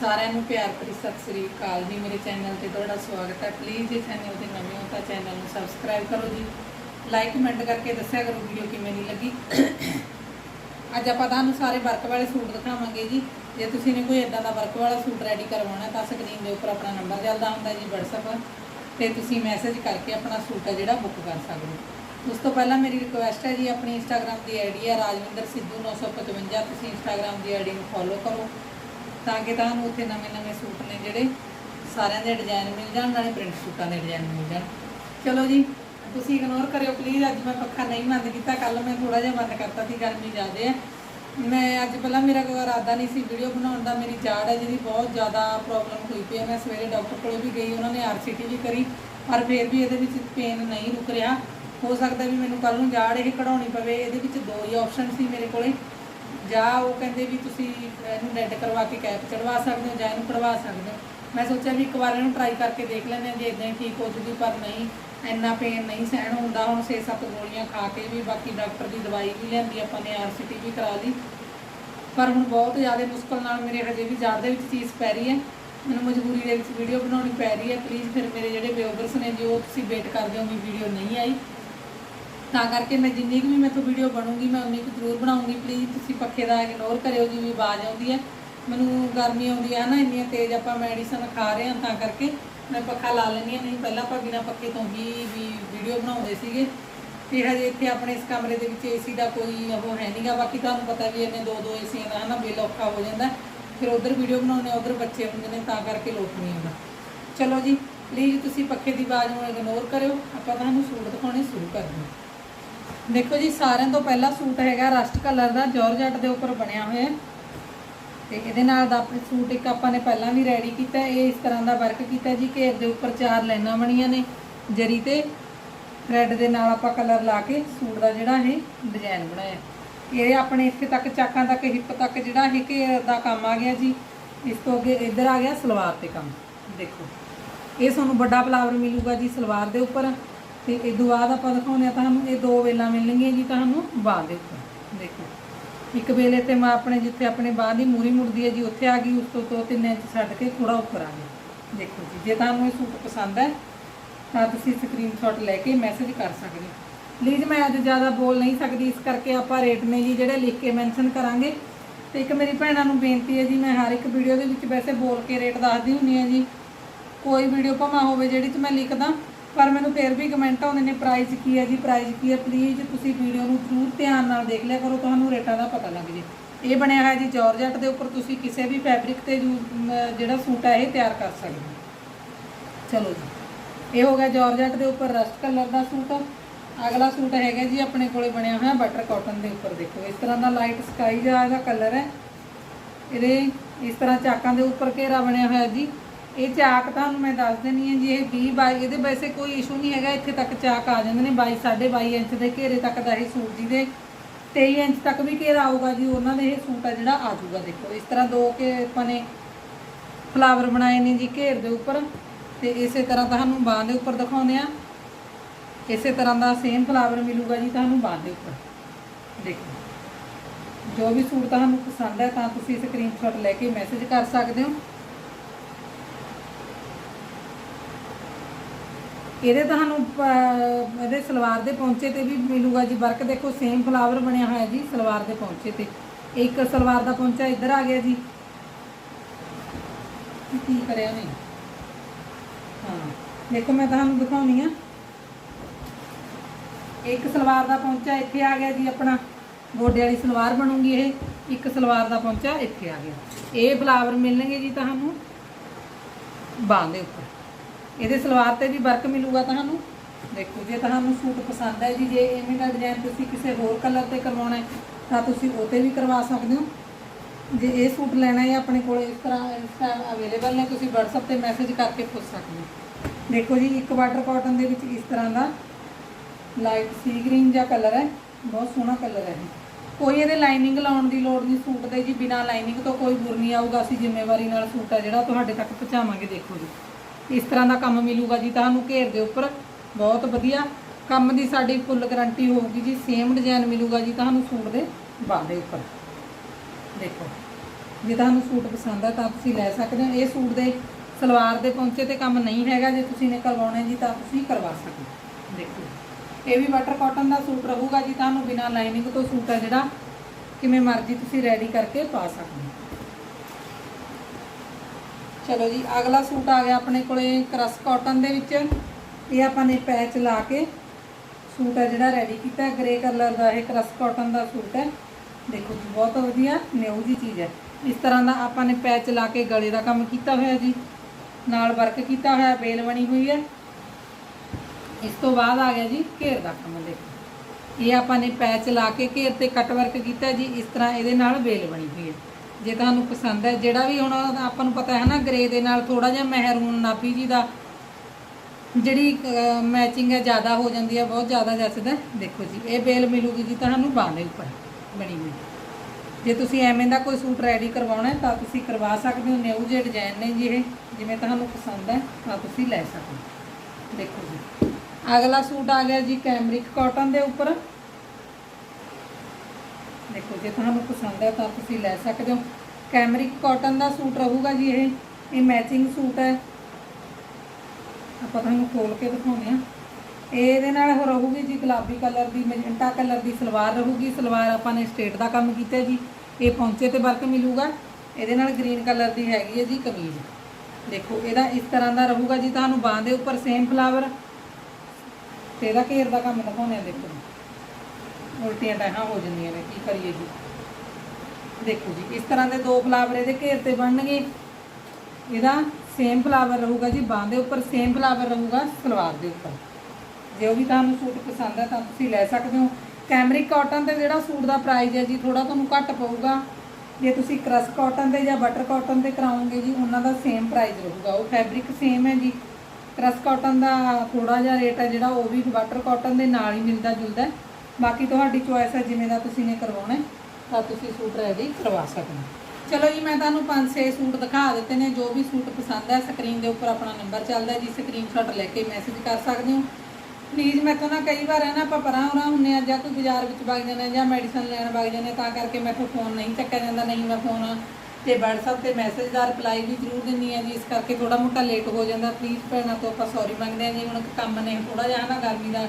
ਸਾਰਿਆਂ ਨੂੰ ਪਿਆਰ ਭਰੀ ਸਤਿ ਸ੍ਰੀ ਅਕਾਲ ਜੀ। ਮੇਰੇ ਚੈਨਲ ਤੇ ਤੁਹਾਡਾ ਸਵਾਗਤ ਹੈ। ਪਲੀਜ਼ ਜੇ ਚੈਨਲ ਤੇ ਨਵੇਂ ਹੋ ਤਾਂ ਚੈਨਲ ਨੂੰ ਸਬਸਕ੍ਰਾਈਬ ਕਰੋ ਜੀ। ਲਾਈਕ ਕਮੈਂਟ ਕਰਕੇ ਦੱਸਿਆ ਕਰੋ ਵੀਡੀਓ ਕਿਵੇਂ ਦੀ ਲੱਗੀ। ਅੱਜ ਆਪਾਂ ਤੁਹਾਨੂੰ ਸਾਰੇ ਵਰਕ ਵਾਲੇ ਸੂਟ ਦਿਖਾਵਾਂਗੇ ਜੀ। ਜੇ ਤੁਸੀਂ ਨੇ ਕੋਈ ਇਦਾਂ ਦਾ ਵਰਕ ਵਾਲਾ ਸੂਟ ਰੈਡੀ ਕਰਵਾਉਣਾ ਤਾਂ ਸਕਰੀਨ ਦੇ ਉੱਪਰ ਆਪਣਾ ਨੰਬਰ ਚੱਲਦਾ ਹੁੰਦਾ ਜੀ WhatsApp ਤੇ ਤੁਸੀਂ ਮੈਸੇਜ ਕਰਕੇ ਆਪਣਾ ਸੂਟ ਹੈ ਜਿਹੜਾ ਬੁੱਕ ਕਰ ਸਕਦੇ ਹੋ। ਉਸ ਤੋਂ ਪਹਿਲਾਂ ਮੇਰੀ ਰਿਕੁਐਸਟ ਹੈ ਜੀ, ਆਪਣੀ ਇੰਸਟਾਗ੍ਰam ਦੀ ਆਈਡੀ ਹੈ ਰਾਜਵਿੰਦਰ ਸਿੱਧੂ 955 ਤੁਸੀਂ ਇੰਸਟਾਗ੍ਰam ਦੀ ਆਈਡੀ ਨੂੰ ਫੋਲੋ ਕਰੋ। ਤਾਂ ਕਿ ਤੁਹਾਨੂੰ ਉੱਥੇ ਨਵੇਂ-ਨਵੇਂ ਸੂਟ ਨੇ ਜਿਹੜੇ ਸਾਰਿਆਂ ਦੇ ਡਿਜ਼ਾਈਨ ਮਿਲ ਜਾਣ, ਨਾਲੇ ਪ੍ਰਿੰਟ ਸੂਟਾਂ ਦੇ ਡਿਜ਼ਾਈਨ ਮਿਲ ਜਾਣ। ਚਲੋ ਜੀ, ਤੁਸੀਂ ਇਗਨੋਰ ਕਰਿਓ ਪਲੀਜ਼ ਅੱਜ ਮੈਂ ਪੱਖਾ ਨਹੀਂ ਬੰਦ ਕੀਤਾ ਕੱਲ ਮੈਂ ਥੋੜਾ ਜਿਹਾ ਬੰਦ ਕਰਤਾ ਸੀ, ਗਰਮੀ ਜ਼ਿਆਦੇ ਆ। ਮੈਂ ਅੱਜ ਪਹਿਲਾਂ ਮੇਰਾ ਕੋਈ ਇਰਾਦਾ ਨਹੀਂ ਸੀ ਵੀਡੀਓ ਬਣਾਉਣ ਦਾ, ਮੇਰੀ ਜਾੜ ਹੈ ਜਿਹਦੀ ਬਹੁਤ ਜ਼ਿਆਦਾ ਪ੍ਰੋਬਲਮ ਹੋਈ ਪਈ ਹੈ। ਮੈਂ ਸਵੇਰੇ ਡਾਕਟਰ ਕੋਲ ਵੀ ਗਈ, ਉਹਨਾਂ ਨੇ ਆਰਸੀਟੀ ਵੀ ਕਰੀ, ਪਰ ਫਿਰ ਵੀ ਇਹਦੇ ਵਿੱਚ ਪੇਨ ਨਹੀਂ ਰੁਕ ਰਿਹਾ। ਹੋ ਸਕਦਾ ਵੀ ਮੈਨੂੰ ਕੱਲ ਨੂੰ ਜਾੜ ਇਹ ਕਢਾਉਣੀ ਪਵੇ, ਇਹਦੇ ਵਿੱਚ ਦੋ ਹੀ ਆਪਸ਼ਨ ਸੀ ਮੇਰੇ ਕੋਲੇ। ਜਾਂ ਉਹ ਕਹਿੰਦੇ ਵੀ ਤੁਸੀਂ ਇਹਨੂੰ ਡੈਡ ਕਰਵਾ ਕੇ ਕੈਪ ਚੜਵਾ ਸਕਦੇ ਹੋ ਜਾਂ ਇਹਨੂੰ ਕਢਵਾ ਸਕਦੇ ਹੋ। ਮੈਂ ਸੋਚਿਆ ਵੀ ਇੱਕ ਵਾਰ ਇਹਨੂੰ ਟਰਾਈ ਕਰਕੇ ਦੇਖ ਲੈਂਦੇ ਹਾਂ, ਜੇ ਇਦਾਂ ਹੀ ਠੀਕ ਹੋ ਜੂਗੀ, ਪਰ ਨਹੀਂ, ਇੰਨਾ ਪੇਨ ਨਹੀਂ ਸਹਿਣ ਹੁੰਦਾ। ਹੁਣ 6-7 ਗੋਲੀਆਂ ਖਾ ਕੇ ਵੀ ਬਾਕੀ ਡਾਕਟਰ ਦੀ ਦਵਾਈ ਵੀ ਲੈਂਦੀ ਆਪਾਂ ਨੇ ਆਰਸੀਟੀ ਵੀ ਕਰਾ ਲਈ। ਪਰ ਹੁਣ ਬਹੁਤ ਜ਼ਿਆਦਾ ਮੁਸ਼ਕਲ ਨਾਲ ਮੇਰੇ ਹਜੇ ਵੀ ਜਾੜ ਦੇ ਵਿੱਚ ਚੀਜ਼ ਪੈ ਰਹੀ ਹੈ। ਮੈਨੂੰ ਮਜਬੂਰੀ ਦੇ ਵਿੱਚ ਵੀਡੀਓ ਬਣਾਉਣੀ ਪੈ ਰਹੀ ਹੈ। ਪਲੀਜ਼ ਫਿਰ ਮੇਰੇ ਜਿਹੜੇ ਵਿਊਵਰਸ ਨੇ, ਜੋ ਤੁਸੀਂ ਵੇਟ ਕਰਦੇ ਹੋ ਵੀ ਵੀਡੀਓ ਨਹੀਂ ਆਈ ਤਾਂ ਕਰਕੇ ਮੈਂ ਜਿੰਨੀ ਕੁ ਵੀ ਮੈਥੋਂ ਵੀਡੀਓ ਬਣੂਗੀ, ਮੈਂ ਉਨੀ ਕੁ ਜ਼ਰੂਰ ਬਣਾਉਂਗੀ। ਪਲੀਜ਼ ਤੁਸੀਂ ਪੱਖੇ ਦਾ ਇਗਨੋਰ ਕਰਿਓ ਜੀ ਵੀ ਆਵਾਜ਼ ਆਉਂਦੀ ਹੈ। ਮੈਨੂੰ ਗਰਮੀ ਆਉਂਦੀ ਹੈ ਨਾ, ਇੰਨੀਆਂ ਤੇਜ਼ ਆਪਾਂ ਮੈਡੀਸਨ ਖਾ ਰਹੇ ਹਾਂ, ਤਾਂ ਕਰਕੇ ਮੈਂ ਪੱਖਾ ਲਾ ਲੈਂਦੀ ਹਾਂ। ਨਹੀਂ, ਪਹਿਲਾਂ ਆਪਾਂ ਬਿਨਾਂ ਪੱਖੇ ਤੋਂ ਹੀ ਵੀ ਵੀਡੀਓ ਬਣਾਉਂਦੇ ਸੀਗੇ। ਤੇ ਹਜੇ ਇੱਥੇ ਆਪਣੇ ਇਸ ਕਮਰੇ ਦੇ ਵਿੱਚ ਏਸੀ ਦਾ ਕੋਈ ਉਹ ਹੈ ਨਹੀਂਗਾ ਬਾਕੀ ਤੁਹਾਨੂੰ ਪਤਾ ਵੀ ਇਹਨੇ ਦੋ ਦੋ ਏਸੀਆਂ ਦਾ ਹਨਾ, ਬਿੱਲ ਔਖਾ ਹੋ ਜਾਂਦਾ। ਫਿਰ ਉਧਰ ਵੀਡੀਓ ਬਣਾਉਣੇ ਉਧਰ ਬੱਚੇ ਹੁੰਦੇ ਨੇ, ਤਾਂ ਕਰਕੇ ਲੋਟ ਨਹੀਂ ਆਉਂਦਾ ਚਲੋ ਜੀ ਪਲੀਜ਼ ਤੁਸੀਂ ਪੱਖੇ ਦੀ ਆਵਾਜ਼ ਨੂੰ ਇਗਨੋਰ ਕਰਿਓ। ਆਪਾਂ ਤੁਹਾਨੂੰ ਸੂਟ ਦਿਖਾਉਣੇ ਸ਼ੁਰੂ ਕਰਦੇ ਹਾਂ। ਦੇਖੋ ਜੀ, ਸਾਰਿਆਂ ਤੋਂ ਪਹਿਲਾ ਸੂਟ ਹੈਗਾ ਰਸਟ ਕਲਰ ਦਾ ਜਾਰਜਟ ਦੇ ਉੱਪਰ ਬਣਿਆ ਹੋਇਆ ਹੈ। ਤੇ ਇਹਦੇ ਨਾਲ ਦਾ ਸੂਟ ਇੱਕ ਆਪਾਂ ਨੇ ਪਹਿਲਾਂ ਵੀ ਰੈਡੀ ਕੀਤਾ ਇਹ ਇਸ ਤਰ੍ਹਾਂ ਦਾ ਵਰਕ ਕੀਤਾ ਜੀ ਘੇਰ ਦੇ ਉੱਪਰ ਚਾਰ ਲਾਈਨਾਂ ਬਣੀਆਂ ਨੇ ਜਰੀ ਤੇ। ਰੈੱਡ ਦੇ ਨਾਲ ਆਪਾਂ ਕਲਰ ਲਾ ਕੇ ਸੂਟ ਦਾ ਜਿਹੜਾ ਇਹ ਡਿਜ਼ਾਈਨ ਬਣਾਇਆ ਇਹ ਆਪਣੇ ਇੱਥੇ ਤੱਕ, ਚਾਕਾਂ ਤੱਕ, ਹਿੱਪ ਤੱਕ ਜਿਹੜਾ ਇਹ ਘੇਰ ਦਾ ਕੰਮ ਆ ਗਿਆ ਜੀ, ਇਸ ਤੋਂ ਅੱਗੇ ਇੱਧਰ ਆ ਗਿਆ ਸਲਵਾਰ ਤੇ ਕੰਮ। ਦੇਖੋ, ਇਹ ਤੁਹਾਨੂੰ ਵੱਡਾ ਫਲਾਵਰ ਮਿਲੂਗਾ ਜੀ ਸਲਵਾਰ ਦੇ ਉੱਪਰ। ਤੇ ਇਹ ਤੋਂ ਬਾਅਦ ਆਪਾਂ ਦਿਖਾਉਂਦੇ ਆ ਤੁਹਾਨੂੰ ਇਹ ਦੋ ਵੇਲਾਂ ਮਿਲਣਗੀਆਂ ਜੀ ਤੁਹਾਨੂੰ ਬਾਹ ਦੇ ਉੱਪਰ, ਦੇਖੋ। ਇੱਕ ਵੇਲੇ ਤੇ ਮੈਂ ਆਪਣੇ ਜਿੱਥੇ ਆਪਣੇ ਬਾਹ ਦੀ ਮੂਰੀ ਮੁੜਦੀ ਹੈ ਜੀ, ਉੱਥੇ ਆ ਗਈ, ਉਸ ਤੋਂ ਦੋ ਤਿੰਨ ਇੰਚ ਛੱਡ ਕੇ ਥੋੜਾ ਉੱਪਰ ਆ ਗਈ। ਦੇਖੋ ਜੀ, ਜੇ ਤੁਹਾਨੂੰ ਇਹ ਸੂਟ ਪਸੰਦ ਹੈ, ਤਾਂ ਤੁਸੀਂ ਸਕਰੀਨਸ਼ਾਟ ਲੈ ਕੇ ਮੈਸੇਜ ਕਰ ਸਕਦੇ ਹੋ। ਪਲੀਜ਼ ਮੈਂ ਅੱਜ ਜ਼ਿਆਦਾ ਬੋਲ ਨਹੀਂ ਸਕਦੀ, ਇਸ ਕਰਕੇ ਆਪਾਂ ਰੇਟ ਨੇ ਜੀ ਜਿਹੜੇ ਲਿਖ ਕੇ ਮੈਂਸ਼ਨ ਕਰਾਂਗੇ। ਤੇ ਇੱਕ ਮੇਰੀ ਭੈਣਾਂ ਨੂੰ ਬੇਨਤੀ ਹੈ ਜੀ, ਮੈਂ ਹਰ ਇੱਕ ਵੀਡੀਓ ਦੇ ਵਿੱਚ ਵੈਸੇ ਬੋਲ ਕੇ ਰੇਟ ਦੱਸਦੀ ਹੁੰਦੀ ਹਾਂ ਜੀ। ਕੋਈ ਵੀਡੀਓ ਭਾਵੇਂ ਹੋਵੇ, ਜਿਹੜੀ ਤੇ ਮੈਂ ਲਿਖਦਾ ਪਰ ਮੈਨੂੰ ਫਿਰ ਵੀ ਕਮੈਂਟ ਆਉਂਦੇ ਨੇ ਪ੍ਰਾਈਸ ਕੀ ਹੈ ਜੀ ਪ੍ਰਾਈਸ ਕੀ ਹੈ? ਪਲੀਜ਼ ਤੁਸੀਂ ਵੀਡੀਓ ਨੂੰ ਜ਼ਰੂਰ ਧਿਆਨ ਨਾਲ ਦੇਖ ਲਿਆ ਕਰੋ, ਤੁਹਾਨੂੰ ਰੇਟਾਂ ਦਾ ਪਤਾ ਲੱਗ ਜੇ। ਇਹ ਬਣਿਆ ਹੋਇਆ ਜੀ ਜਾਰਜਟ ਦੇ ਉੱਪਰ ਤੁਸੀਂ ਕਿਸੇ ਵੀ ਫੈਬਰਿਕ ਤੇ ਯੂ- ਜਿਹੜਾ ਸੂਟ ਹੈ ਇਹ ਤਿਆਰ ਕਰ ਸਕਦੇ ਹੋ। ਚਲੋ ਜੀ। ਇਹ ਹੋ ਗਿਆ ਜਾਰਜਟ ਦੇ ਉੱਪਰ ਰਸਟ ਕਲਰ ਦਾ ਸੂਟ। ਅਗਲਾ ਸੂਟ ਹੈਗਾ ਜੀ ਆਪਣੇ ਕੋਲੇ ਬਣਿਆ ਹੋਇਆ ਬਟਰ ਕਾਟਨ ਦੇ ਉੱਪਰ ਦੇਖੋ। ਇਸ ਤਰ੍ਹਾਂ ਦਾ ਲਾਈਟ ਸਕਾਈ ਜਿਹਾ ਇਹਦਾ ਕਲਰ ਹੈ। ਇਹਦੇ ਇਸ ਤਰ੍ਹਾਂ ਚਾਕਾਂ ਦੇ ਉੱਪਰ ਘੇਰਾ ਬਣਿਆ ਹੋਇਆ ਜੀ। ਇਹ ਚਾਕ ਤੁਹਾਨੂੰ ਮੈਂ ਦੱਸ ਦੇਣੀ ਹੈ, ਜੀ ਇਹ 20 ਬਾਈ, ਇਹਦੇ ਵੈਸੇ ਕੋਈ ਇਸ਼ੂ ਨਹੀਂ ਹੈਗਾ, ਇੱਥੇ ਤੱਕ ਚਾਕ ਆ ਜਾਂਦੇ ਨੇ 22 22 ਇੰਚ ਦੇ ਘੇਰੇ ਤੱਕ ਦਾ ਇਹ ਸੂਟ ਜੀ ਦੇ 23 ਇੰਚ ਤੱਕ ਵੀ ਘੇਰਾ ਆਊਗਾ ਜੀ, ਉਹਨਾਂ ਦੇ ਇਹ ਸੂਟ ਆ ਜਿਹੜਾ ਆ ਜਾਊਗਾ ਦੇਖੋ। ਇਸ ਤਰ੍ਹਾਂ ਦੋ ਕੇ ਆਪਾਂ ਨੇ ਫਲਾਵਰ ਬਣਾਏ ਨੇ ਜੀ ਘੇਰ ਦੇ ਉੱਪਰ ਤੇ ਇਸੇ ਤਰ੍ਹਾਂ ਤੁਹਾਨੂੰ ਬਾਂਹ ਦੇ ਉੱਪਰ ਦਿਖਾਉਂਦੇ ਆ ਇਸੇ ਤਰ੍ਹਾਂ ਦਾ ਸੇਮ ਫਲਾਵਰ ਮਿਲੂਗਾ ਜੀ ਤੁਹਾਨੂੰ ਬਾਂਹ ਦੇ ਉੱਪਰ। ਦੇਖੋ, ਜੋ ਵੀ ਸੂਟ ਤੁਹਾਨੂੰ ਪਸੰਦ ਹੈ ਤਾਂ ਤੁਸੀਂ ਸਕਰੀਨਸ਼ਾਟ ਲੈ ਕੇ ਮੈਸੇਜ ਕਰ ਸਕਦੇ ਹੋ। ਇਹਦੇ ਤੁਹਾਨੂੰ ਇਹਦੇ ਸਲਵਾਰ ਦੇ ਪੌਂਚੇ ਤੇ ਵੀ ਮਿਲੂਗਾ ਜੀ। ਵਰਕ ਦੇਖੋ ਸੇਮ ਫਲਾਵਰ ਬਣਿਆ ਹੋਇਆ ਜੀ, ਸਲਵਾਰ ਦੇ ਪੌਂਚੇ ਤੇ। ਇੱਕ ਸਲਵਾਰ ਦਾ ਪੌਂਚਾ ਇੱਧਰ ਆ ਗਿਆ ਜੀ। ਕੀ ਕਰਿਆ ਨਹੀਂ ਹਾਂ, ਦੇਖੋ, ਮੈਂ ਤੁਹਾਨੂੰ ਦਿਖਾਉਣੀ ਆ। ਇੱਕ ਸਲਵਾਰ ਦਾ ਪੌਂਚਾ ਇੱਥੇ ਆ ਗਿਆ ਜੀ ਆਪਣਾ। ਗੋਡੇ ਵਾਲੀ ਸਲਵਾਰ ਬਣੂਗੀ ਇਹ। ਇੱਕ ਸਲਵਾਰ ਦਾ ਪੌਂਚਾ ਇੱਥੇ ਆ ਗਿਆ। ਇਹ ਫਲਾਵਰ ਮਿਲਣਗੇ ਜੀ ਤੁਹਾਨੂੰ ਬਾਂਹ ਦੇ ਉੱਪਰ। ਇਹਦੇ ਸਲਵਾਰ ਤੇ ਵੀ ਵਰਕ ਮਿਲੂਗਾ ਤੁਹਾਨੂੰ। ਦੇਖੋ, ਜੇ ਤੁਹਾਨੂੰ ਸੂਟ ਪਸੰਦ ਹੈ ਜੀ, ਜੇ ਇਵੇਂ ਦਾ ਡਿਜ਼ਾਈਨ ਤੁਸੀਂ ਕਿਸੇ ਹੋਰ ਕਲਰ ਤੇ ਕਰਵਾਉਣਾ ਹੈ, ਤਾਂ ਤੁਸੀਂ ਉਹ ਤੇ ਵੀ ਕਰਵਾ ਸਕਦੇ ਹੋ। ਜੇ ਇਹ ਸੂਟ ਲੈਣਾ ਹੈ, ਆਪਣੇ ਕੋਲ ਇਸ ਤਰ੍ਹਾਂ, ਇਸ ਟਾਈਮ ਅਵੇਲੇਬਲ ਨੇ, ਤੁਸੀਂ WhatsApp ਤੇ ਮੈਸੇਜ ਕਰਕੇ ਪੁੱਛ ਸਕਦੇ ਹੋ। ਦੇਖੋ ਜੀ, ਇੱਕ ਵਾਟਰ ਕਾਟਨ ਦੇ ਵਿੱਚ ਇਸ ਤਰ੍ਹਾਂ ਦਾ ਲਾਈਟ ਸੀ ਗ੍ਰੀਨ ਜਿਹਾ ਕਲਰ ਹੈ, ਬਹੁਤ ਸੋਹਣਾ ਕਲਰ ਹੈ ਇਹ। ਕੋਈ ਇਹਦੇ ਲਾਈਨਿੰਗ ਲਾਉਣ ਦੀ ਲੋੜ ਨਹੀਂ ਸੂਟ ਦੇ ਜੀ, ਬਿਨਾ ਲਾਈਨਿੰਗ ਤੋਂ ਕੋਈ ਬੁਰ ਨਹੀਂ ਆਊਗਾ, ਅਸੀਂ ਜ਼ਿੰਮੇਵਾਰੀ ਨਾਲ ਸੂਟ ਆ ਜਿਹੜਾ ਤੁਹਾਡੇ ਤੱਕ ਪਹੁੰਚਾਵਾਂਗੇ, ਦੇਖੋ ਜੀ। ਇਸ ਤਰ੍ਹਾਂ ਦਾ ਕੰਮ ਮਿਲੂਗਾ ਜੀ ਤੁਹਾਨੂੰ ਘੇਰ ਦੇ ਉੱਪਰ। ਬਹੁਤ ਵਧੀਆ। ਕੰਮ ਦੀ ਸਾਡੀ ਫੁੱਲ ਗਾਰੰਟੀ ਹੋਊਗੀ ਜੀ ਸੇਮ ਡਿਜ਼ਾਈਨ ਮਿਲੂਗਾ ਜੀ ਤੁਹਾਨੂੰ ਸੂਟ ਦੇ ਬਾਹ ਦੇ ਉੱਪਰ। ਦੇਖੋ, ਜੇ ਤੁਹਾਨੂੰ ਸੂਟ ਪਸੰਦ ਆ, ਤਾਂ ਤੁਸੀਂ ਲੈ ਸਕਦੇ ਹੋ। ਇਹ ਸੂਟ ਦੇ ਸਲਵਾਰ ਦੇ ਪਹੁੰਚੇ ਤੇ ਕੰਮ ਨਹੀਂ ਹੈਗਾ, ਜੇ ਤੁਸੀਂ ਨੇ ਕਰਵਾਉਣਾ ਜੀ, ਤਾਂ ਤੁਸੀਂ ਕਰਵਾ ਸਕਦੇ ਹੋ। ਦੇਖੋ, ਇਹ ਵੀ ਬਟਰ ਕਾਟਨ ਦਾ ਸੂਟ ਰਹੂਗਾ ਜੀ ਤੁਹਾਨੂੰ ਬਿਨਾਂ ਲਾਈਨਿੰਗ ਤੋਂ ਸੂਟ ਹੈ ਜਿਹੜਾ, ਕਿਵੇਂ ਮਰਜ਼ੀ ਤੁਸੀਂ ਰੈਡੀ ਕਰਕੇ ਪਾ ਸਕਦੇ ਹੋ। ਚਲੋ ਜੀ, ਅਗਲਾ ਸੂਟ ਆ ਗਿਆ ਆਪਣੇ ਕੋਲੇ ਕਰਸ ਕਾਟਨ ਦੇ ਵਿੱਚ। ਇਹ ਆਪਾਂ ਨੇ ਪੈਚ ਲਾ ਕੇ ਸੂਟ ਹੈ ਜਿਹੜਾ ਰੈਡੀ ਕੀਤਾ। ਗ੍ਰੇ ਕਲਰ ਦਾ ਇਹ ਕਰਸ ਕਾਟਨ ਦਾ ਸੂਟ ਹੈ। ਦੇਖੋ ਜੀ ਬਹੁਤ ਵਧੀਆ ਨਿਊ ਜੀ ਚੀਜ਼ ਹੈ। ਇਸ ਤਰ੍ਹਾਂ ਦਾ ਆਪਾਂ ਨੇ ਪੈਚ ਲਾ ਕੇ ਗਲੇ ਦਾ ਕੰਮ ਕੀਤਾ ਹੋਇਆ ਜੀ। ਨਾਲ ਵਰਕ ਕੀਤਾ ਹੋਇਆ ਬੇਲ ਬਣੀ ਹੋਈ ਹੈ। ਇਸ ਤੋਂ ਬਾਅਦ ਆ ਗਿਆ ਜੀ, ਘੇਰ ਦਾ ਕੰਮ ਦੇਖੋ। ਇਹ ਆਪਾਂ ਨੇ ਪੈਚ ਲਾ ਕੇ ਘੇਰ ਤੇ ਕੱਟ ਵਰਕ ਕੀਤਾ ਜੀ। ਇਸ ਤਰ੍ਹਾਂ ਇਹਦੇ ਨਾਲ ਬੇਲ ਬਣੀ ਹੋਈ ਹੈ। ਜੇ ਤੁਹਾਨੂੰ ਪਸੰਦ ਹੈ, ਜਿਹੜਾ ਵੀ ਹੁਣ ਆਪਾਂ ਨੂੰ ਪਤਾ ਹੈ ਨਾ, ਗ੍ਰੇ ਦੇ ਨਾਲ ਥੋੜਾ ਜਿਹਾ ਮਹਿਰੂਨ ਨਾਪੀ ਜੀ ਦਾ, ਜਿਹੜੀ ਮੈਚਿੰਗ ਹੈ, ਜ਼ਿਆਦਾ ਹੋ ਜਾਂਦੀ ਹੈ, ਬਹੁਤ ਜ਼ਿਆਦਾ ਜੱਚਦਾ ਹੈ। ਦੇਖੋ ਜੀ, ਇਹ ਬੇਲ ਮਿਲੂਗੀ ਜੀ ਤੁਹਾਨੂੰ ਬਾਂਹ ਦੇ ਉੱਪਰ, ਬਣੀ ਹੋਈ। ਜੇ ਤੁਸੀਂ ਐਵੇਂ ਦਾ ਕੋਈ ਸੂਟ ਰੈਡੀ ਕਰਵਾਉਣਾ ਹੈ, ਤਾਂ ਤੁਸੀਂ ਕਰਵਾ ਸਕਦੇ ਹੋ ਨਿਊ ਜਿਹੇ ਡਿਜ਼ਾਈਨ ਨੇ ਜੀ ਇਹ, ਜਿਵੇਂ ਤੁਹਾਨੂੰ ਪਸੰਦ ਹੈ, ਤਾਂ ਤੁਸੀਂ ਲੈ ਸਕਦੇ ਹੋ। ਦੇਖੋ ਜੀ, ਅਗਲਾ ਸੂਟ ਆ ਗਿਆ ਜੀ ਕੈਮਰਿਕ ਕਾਟਨ ਦੇ ਉੱਪਰ। ਜੇ ਤੁਹਾਨੂੰ ਪਸੰਦ ਹੈ ਤਾਂ ਤੁਸੀਂ ਲੈ ਸਕਦੇ ਹੋ। ਕੈਮਰਿਕ ਕਾਟਨ ਦਾ ਸੂਟ ਰਹੂਗਾ ਜੀ ਇਹ। ਇਹ ਮੈਚਿੰਗ ਸੂਟ ਹੈ। ਆਪਾਂ ਤੁਹਾਨੂੰ ਖੋਲ ਕੇ ਦਿਖਾਉਂਦੇ ਆ ਇਹਦੇ ਨਾਲ ਰਹੂਗੀ ਜੀ ਗੁਲਾਬੀ ਕਲਰ ਦੀ, ਮੈਜੈਂਟਾ ਕਲਰ ਦੀ ਸਲਵਾਰ ਰਹੂਗੀ। ਸਲਵਾਰ ਆਪਾਂ ਨੇ ਸਟੇਟ ਦਾ ਕੰਮ ਕੀਤਾ ਜੀ। ਇਹ ਪੌਂਚੇ ਤੇ ਵਰਕ ਮਿਲੂਗਾ। ਇਹਦੇ ਨਾਲ ਗ੍ਰੀਨ ਕਲਰ ਦੀ ਹੈਗੀ ਹੈ ਜੀ ਕਮੀਜ਼। ਦੇਖੋ, ਇਹਦਾ ਇਸ ਤਰ੍ਹਾਂ ਦਾ ਰਹੂਗਾ ਜੀ। ਤੁਹਾਨੂੰ ਬਾਂਹ ਦੇ ਉੱਪਰ ਸੇਮ ਫਲਾਵਰ ਤੇ ਇਹਦਾ ਘੇਰ ਦਾ ਕੰਮ ਦਿਖਾਉਂਦੇ ਆ ਦੇਖੋ। ਉਲਟੀਆਂ ਟਾਹਾਂ ਹੋ ਜਾਂਦੀਆਂ ਨੇ, ਕੀ ਕਰੀਏ ਜੀ? ਦੇਖੋ ਜੀ, ਇਸ ਤਰ੍ਹਾਂ ਦੇ ਦੋ ਫਲਾਵਰ ਇਹਦੇ ਘੇਰ ਤੇ ਬਣਨਗੇ। ਇਹਦਾ ਸੇਮ ਫਲਾਵਰ ਰਹੂਗਾ ਜੀ, ਬਾਂਹ ਦੇ ਉੱਪਰ ਸੇਮ ਫਲਾਵਰ ਰਹੂਗਾ, ਸਲਵਾਰ ਦੇ ਉੱਪਰ। ਜੇ ਉਹ ਵੀ ਤੁਹਾਨੂੰ ਸੂਟ ਪਸੰਦ ਹੈ ਤਾਂ ਤੁਸੀਂ ਲੈ ਸਕਦੇ ਹੋ। ਕੈਮਰਿਕ ਕਾਟਨ ਤੇ ਜਿਹੜਾ ਸੂਟ ਦਾ ਪ੍ਰਾਈਸ ਹੈ ਜੀ ਥੋੜਾ ਤੁਹਾਨੂੰ ਘੱਟ ਪਊਗਾ। ਜੇ ਤੁਸੀਂ ਕਰਸ ਕਾਟਨ ਤੇ ਜਾਂ ਬਟਰ ਕਾਟਨ ਤੇ ਕਰਾਓਗੇ ਜੀ, ਉਹਨਾਂ ਦਾ ਸੇਮ ਪ੍ਰਾਈਸ ਰਹੂਗਾ। ਉਹ ਫੈਬਰਿਕ ਸੇਮ ਹੈ ਜੀ। ਕਰਸ ਕਾਟਨ ਦਾ ਥੋੜਾ ਜਿਹਾ ਰੇਟ ਹੈ ਜਿਹੜਾ, ਉਹ ਵੀ ਬਟਰ ਕਾਟਨ ਦੇ ਨਾਲ ਹੀ ਮਿਲਦਾ ਜੁਲਦਾ ਬਾਕੀ ਤੁਹਾਡੀ ਚੋਇਸ ਹੈ ਜਿਵੇਂ ਦਾ ਤੁਸੀਂ ਨੇ ਕਰਵਾਉਣਾ ਹੈ, ਤਾਂ ਤੁਸੀਂ ਸੂਟ ਰੈਡੀ ਕਰਵਾ ਸਕਦੇ ਹੋ। ਚਲੋ ਜੀ ਮੈਂ ਤੁਹਾਨੂੰ ਪੰਜ ਛੇ ਸੂਟ ਦਿਖਾ ਦਿੱਤੇ ਨੇ ਜੋ ਵੀ ਸੂਟ ਪਸੰਦ ਹੈ ਸਕਰੀਨ ਦੇ ਉੱਪਰ ਆਪਣਾ ਨੰਬਰ ਚੱਲਦਾ ਹੈ ਜੀ ਸਕਰੀਨਸ਼ਾਟ ਲੈ ਕੇ ਮੈਸੇਜ ਕਰ ਸਕਦੇ ਹੋ। ਪਲੀਜ਼ ਮੈਂ ਤਾਂ ਨਾ ਕਈ ਵਾਰ ਹੈ ਨਾ ਆਪਾਂ ਪਰਾਂ ਉਰਾਂ ਹੁੰਨੇ ਆ ਜਾਂ ਕੋਈ ਬਾਜ਼ਾਰ ਵਿੱਚ ਵਗ ਜਾਂਦੇ ਹਾਂ ਜਾਂ ਮੈਡੀਸਨ ਲੈਣ ਵਗ ਜਾਂਦੇ ਹਾਂ, ਤਾਂ ਕਰਕੇ ਮੈਥੋਂ ਫੋਨ ਨਹੀਂ ਚੱਕਿਆ ਜਾਂਦਾ ਨਹੀਂ ਮੈਂ ਫੋਨ ਤੇ WhatsApp ਤੇ ਮੈਸੇਜ ਦਾ ਰਿਪਲਾਈ ਵੀ ਜ਼ਰੂਰ ਦਿੰਦੀ ਆ ਜੀ ਇਸ ਕਰਕੇ ਥੋੜਾ ਮੋਟਾ ਲੇਟ ਹੋ ਜਾਂਦਾ। ਪਲੀਜ਼ ਭੈਣਾਂ ਤੋਂ ਆਪਾਂ ਸੌਰੀ ਮੰਗਦੇ ਆ ਜੀ ਹੁਣ ਕੰਮ ਨੇ ਥੋੜਾ ਜਿਹਾ ਨਾ ਗਰਮੀ ਦਾ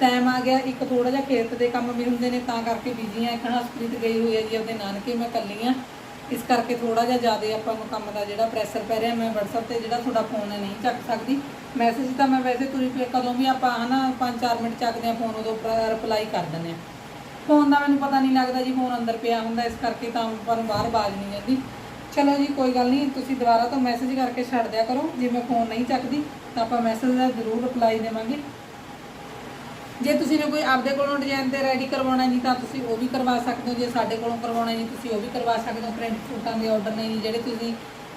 ਟਾਈਮ ਆ ਗਿਆ, ਇੱਕ ਥੋੜਾ ਜਿਹਾ ਖੇਤ ਦੇ ਕੰਮ ਵੀ ਹੁੰਦੇ ਨੇ, ਤਾਂ ਕਰਕੇ ਬਿਜ਼ੀ ਆ। ਇੱਕ ਹਸਪੀਟਲ ਗਈ ਹੋਈ ਹੈ ਜੀ ਉਹਦੇ ਨਾਨਕੇ, ਮੈਂ ਇਕੱਲੀ ਆ। ਇਸ ਕਰਕੇ ਥੋੜਾ ਜਿਹਾ ਜ਼ਿਆਦਾ ਆਪਾਂ ਨੂੰ ਕੰਮ ਦਾ ਜਿਹੜਾ ਪ੍ਰੈਸ਼ਰ ਪੈ ਰਿਹਾ, ਮੈਂ WhatsApp ਤੇ ਜਿਹੜਾ ਤੁਹਾਡਾ ਫੋਨ ਨਹੀਂ ਚੱਕ ਸਕਦੀ। ਮੈਸੇਜ ਤਾਂ ਮੈਂ ਵੈਸੇ ਤੁਰੀ ਪਈ ਕਦੋਂ ਵੀ ਆਪਾਂ ਹਨਾ 5-4 ਮਿੰਟ ਚੱਕਦੇ ਆ ਫੋਨ ਉਦੋਂ ਰਿਪਲਾਈ ਕਰ ਦਿੰਦੇ ਆ। ਫੋਨ ਦਾ ਮੈਨੂੰ ਪਤਾ ਨਹੀਂ ਲੱਗਦਾ ਜੀ ਫੋਨ ਅੰਦਰ ਪਿਆ ਹੁੰਦਾ, ਇਸ ਕਰਕੇ ਤਾਂ ਆਪਾਂ ਨੂੰ ਬਾਹਰ ਬਾਜ ਨਹੀਂ ਜਾਂਦੀ ਚਲੋ ਜੀ, ਕੋਈ ਗੱਲ ਨਹੀਂ, ਤੁਸੀਂ ਦੁਬਾਰਾ ਤੋਂ ਮੈਸੇਜ ਕਰਕੇ ਛੱਡ ਦਿਆ ਕਰੋ। ਜੇ ਮੈਂ ਫੋਨ ਨਹੀਂ ਚੱਕਦੀ, ਤਾਂ ਆਪਾਂ ਮੈਸੇਜ ਦਾ ਜ਼ਰੂਰ ਰਿਪਲਾਈ ਦੇਵਾਂਗੇ। ਜੇ ਤੁਸੀਂ ਨੇ ਕੋਈ ਆਪਦੇ ਕੋਲੋਂ ਡਿਜ਼ਾਈਨ ਤੇ ਰੈਡੀ ਕਰਵਾਉਣਾ ਜੀ, ਤਾਂ ਤੁਸੀਂ ਉਹ ਵੀ ਕਰਵਾ ਸਕਦੇ ਹੋ। ਜੇ ਸਾਡੇ ਕੋਲੋਂ ਕਰਵਾਉਣਾ ਜੀ, ਤੁਸੀਂ ਉਹ ਵੀ ਕਰਵਾ ਸਕਦੇ ਹੋ। ਪ੍ਰਿੰਟ ਸੂਟਾਂ ਦੇ ਆਰਡਰ ਨੇ ਜੀ, ਜਿਹੜੇ ਤੁਸੀਂ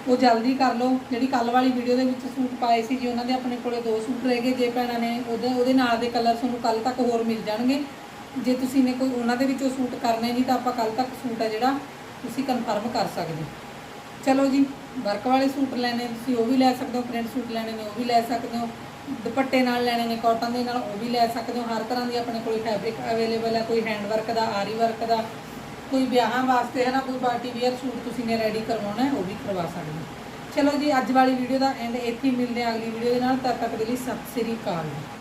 ਉਹ ਜਲਦੀ ਕਰ ਲਓ। ਜਿਹੜੀ ਕੱਲ ਵਾਲੀ ਵੀਡੀਓ ਦੇ ਵਿੱਚ ਸੂਟ ਪਾਏ ਸੀ ਜੀ, ਉਹਨਾਂ ਦੇ ਆਪਣੇ ਕੋਲੇ ਦੋ ਸੂਟ ਰਹਿ ਗਏ ਜੇ ਭੈਣਾਂ ਨੇ। ਉਹਦੇ ਉਹਦੇ ਨਾਲ ਦੇ ਕਲਰ ਤੁਹਾਨੂੰ ਕੱਲ ਤੱਕ ਹੋਰ ਮਿਲ ਜਾਣਗੇ। ਜੇ ਤੁਸੀਂ ਨੇ ਕੋਈ ਉਹਨਾਂ ਦੇ ਵਿੱਚੋਂ ਸੂਟ ਕਰਨੇ ਜੀ, ਤਾਂ ਆਪਾਂ ਕੱਲ ਤੱਕ ਸੂਟ ਹੈ ਜਿਹੜਾ ਤੁਸੀਂ ਕਨਫਰਮ ਕਰ ਸਕਦੇ ਹੋ। ਚਲੋ ਜੀ ਵਰਕ ਵਾਲੇ ਸੂਟ ਲੈਣੇ, ਤੁਸੀਂ ਉਹ ਵੀ ਲੈ ਸਕਦੇ ਹੋ। ਪ੍ਰਿੰਟ ਸੂਟ ਲੈਣੇ ਨੇ, ਉਹ ਵੀ ਲੈ ਸਕਦੇ ਹੋ। ਦੁਪੱਟੇ ਨਾਲ ਲੈਣੇ ਨੇ, ਕਾਟਨ ਦੇ ਨਾਲ ਉਹ ਵੀ ਲੈ ਸਕਦੇ ਹੋ। ਹਰ ਤਰ੍ਹਾਂ ਦੀ ਆਪਣੇ ਕੋਲ ਫੈਬਰਿਕ ਅਵੇਲੇਬਲ ਹੈ, ਕੋਈ ਹੈਂਡ ਵਰਕ ਦਾ, ਆਰੀ ਵਰਕ ਦਾ, ਕੋਈ ਵਿਆਹਾਂ ਵਾਸਤੇ ਹੈ ਨਾ, ਕੋਈ ਪਾਰਟੀ ਵੇਅਰ ਸੂਟ ਤੁਸੀਂ ਨੇ ਰੈਡੀ ਕਰਵਾਉਣਾ ਹੈ, ਉਹ ਵੀ ਕਰਵਾ ਸਕਦੇ ਹੋ। ਚਲੋ ਜੀ, ਅੱਜ ਵਾਲੀ ਵੀਡੀਓ ਦਾ ਐਂਡ ਇੱਥੇ ਹੀ ਮਿਲਦੇ ਹਾਂ ਅਗਲੀ ਵੀਡੀਓ ਦੇ ਨਾਲ, ਤਦ ਤੱਕ ਦੇ ਲਈ ਸਤਿ ਸ੍ਰੀ ਅਕਾਲ।